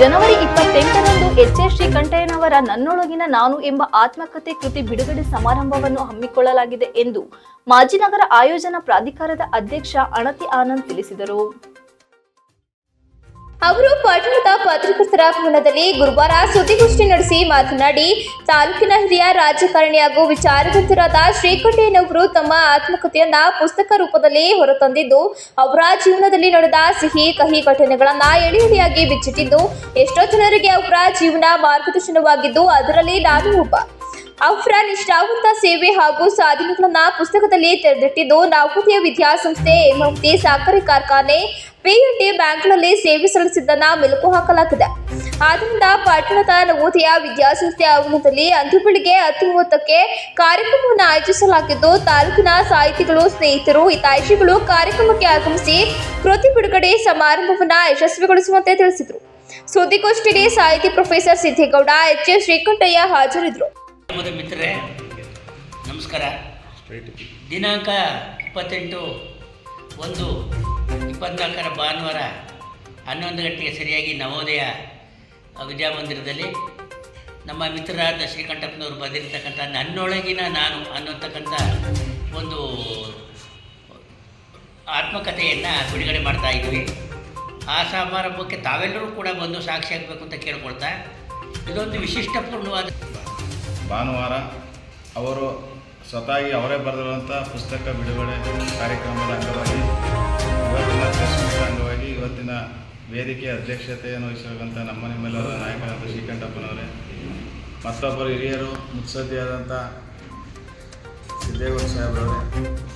ಜನವರಿ ಇಪ್ಪತ್ತೆಂಟರಂದು H S ಶ್ರೀಕಂಠಯ್ಯನವರ ನನ್ನೊಳಗಿನ ನಾನು ಎಂಬ ಆತ್ಮಕಥೆ ಕೃತಿ ಬಿಡುಗಡೆ ಸಮಾರಂಭವನ್ನು ಹಮ್ಮಿಕೊಳ್ಳಲಾಗಿದೆ ಎಂದು ಮಾಜಿ ನಗರ ಆಯೋಜನಾ ಪ್ರಾಧಿಕಾರದ ಅಧ್ಯಕ್ಷ ಅಣತಿ ಆನಂದ್ ತಿಳಿಸಿದರು. ಅವರು ಪಟ್ಟಣದ ಪತ್ರಕರ್ತರ ಭವನದಲ್ಲಿ ಗುರುವಾರ ಸುದ್ದಿಗೋಷ್ಠಿ ನಡೆಸಿ ಮಾತನಾಡಿ, ತಾಲೂಕಿನ ಹಿರಿಯ ರಾಜಕಾರಣಿ ಹಾಗೂ ವಿಚಾರವಂತರಾದ ಶ್ರೀಕಂಠಯ್ಯನವರು ತಮ್ಮ ಆತ್ಮಕಥೆಯನ್ನ ಪುಸ್ತಕ ರೂಪದಲ್ಲಿ ಹೊರತಂದಿದ್ದು, ಅವರ ಜೀವನದಲ್ಲಿ ನಡೆದ ಸಿಹಿ ಕಹಿ ಘಟನೆಗಳನ್ನ ಎಳೆ ಎಳೆಯಾಗಿ ಬಿಚ್ಚಿಟ್ಟಿದ್ದು, ಎಷ್ಟೋ ಜನರಿಗೆ ಅವರ ಜೀವನ ಮಾರ್ಗದರ್ಶನವಾಗಿದ್ದು, ಅದರಲ್ಲಿ ನಾನು ಒಬ್ಬ. ಅವರ ನಿಷ್ಠಾವಂತ ಸೇವೆ ಹಾಗೂ ಸಾಧನೆಗಳನ್ನ ಪುಸ್ತಕದಲ್ಲಿ ತೆರೆದಿಟ್ಟಿದ್ದು, ನವೋದಯ ವಿದ್ಯಾಸಂಸ್ಥೆ ಎಂಎಂಟಿ ಸಕ್ಕರೆ ಕಾರ್ಖಾನೆ ಪಿಎನ್ಡಿ ಬ್ಯಾಂಕ್ನಲ್ಲಿ ಸೇವೆ ಸಲ್ಲಿಸಿದ್ದನ್ನ ಮೆಲುಕು ಹಾಕಲಾಗಿದೆ. ಆದ್ದರಿಂದ ಪಟ್ಟಣದ ನವೋದಯ ವಿದ್ಯಾಸಂಸ್ಥೆ ಆವರಣದಲ್ಲಿ ಅಂದು ಬೆಳಿಗ್ಗೆ ಹತ್ತು ಮೂವತ್ತಕ್ಕೆ ಕಾರ್ಯಕ್ರಮವನ್ನು ಆಯೋಜಿಸಲಾಗಿದ್ದು ತಾಲೂಕಿನ ಸಾಹಿತಿಗಳು ಸ್ನೇಹಿತರು ಹಿತಾಯಿಷಿಗಳು ಕಾರ್ಯಕ್ರಮಕ್ಕೆ ಆಗಮಿಸಿ ಕೃತಿ ಬಿಡುಗಡೆ ಸಮಾರಂಭವನ್ನು ಯಶಸ್ವಿಗೊಳಿಸುವಂತೆ ತಿಳಿಸಿದರು. ಸುದ್ದಿಗೋಷ್ಠಿಗೆ ಸಾಹಿತಿ professor Siddegowda H S Srikantaiah ಹಾಜರಿದ್ದರು. ಮಿತ್ರರೇ ನಮಸ್ಕಾರ. ದಿನಾಂಕ ಇಪ್ಪತ್ತೆಂಟು ಒಂದು ಇಪ್ಪತ್ನಾಲ್ಕರ ಭಾನುವಾರ ಹನ್ನೊಂದು ಗಂಟೆಗೆ ಸರಿಯಾಗಿ ನವೋದಯ ವಿದ್ಯಾಮಂದಿರದಲ್ಲಿ ನಮ್ಮ ಮಿತ್ರರಾದ ಶ್ರೀಕಂಠಪ್ಪನವರು ಬರೆದಿರ್ತಕ್ಕಂಥ ನನ್ನೊಳಗಿನ ನಾನು ಅನ್ನೋತಕ್ಕಂಥ ಒಂದು ಆತ್ಮಕಥೆಯನ್ನು ಬಿಡುಗಡೆ ಮಾಡ್ತಾ ಇದ್ವಿ. ಆ ಸಮಾರಂಭಕ್ಕೆ ತಾವೆಲ್ಲರೂ ಕೂಡ ಬಂದು ಸಾಕ್ಷಿ ಆಗಬೇಕು ಅಂತ ಕೇಳ್ಕೊಳ್ತಾ ಇದೊಂದು ವಿಶಿಷ್ಟಪೂರ್ಣವಾದ ಭಾನುವಾರ ಅವರು ಸ್ವತಃ ಅವರೇ ಬರೆದಿರುವಂಥ ಪುಸ್ತಕ ಬಿಡುಗಡೆ ಕಾರ್ಯಕ್ರಮದ ಇವತ್ತಿನ ವೇದಿಕೆ ಅಧ್ಯಕ್ಷತೆಯನ್ನು ವಹಿಸಿರುವಂಥ ನಮ್ಮ ನಿಮ್ಮೆಲ್ಲರ ನಾಯಕರಾದ ಶ್ರೀಕಂಠಪ್ಪನವರೇ ಮತ್ತೊಬ್ಬರು ಹಿರಿಯರು ಮುತ್ಸದ್ದಿಯಾದಂಥ ಸಿದ್ದೇಗೌಡ ಸಾಹೇಬ್ರವರೇ